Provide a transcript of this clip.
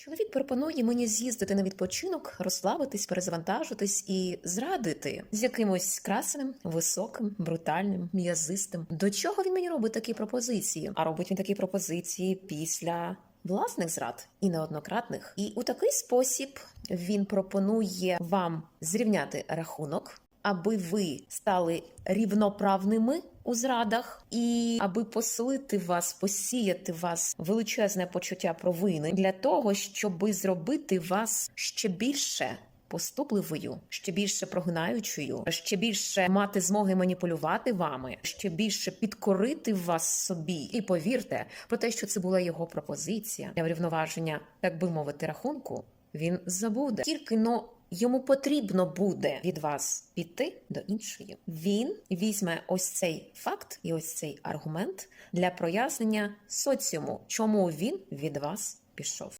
Чоловік пропонує мені з'їздити на відпочинок, розслабитись, перезавантажитись і зрадити з якимось красеним, високим, брутальним, м'язистим. До чого він мені робить такі пропозиції? А робить він такі пропозиції після. Власних зрад і неоднократних, і у такий спосіб він пропонує вам зрівняти рахунок, аби ви стали рівноправними у зрадах, і аби посилити вас, посіяти вас величезне почуття провини для того, щоби зробити вас ще більше. Поступливою, ще більше прогинаючою, ще більше мати змоги маніпулювати вами, ще більше підкорити вас собі. І повірте про те, що це була його пропозиція для врівноваження, так би мовити, рахунку. Він забуде тільки но йому потрібно буде від вас піти до іншої. Він візьме ось цей факт і ось цей аргумент для прояснення соціуму, чому він від вас пішов.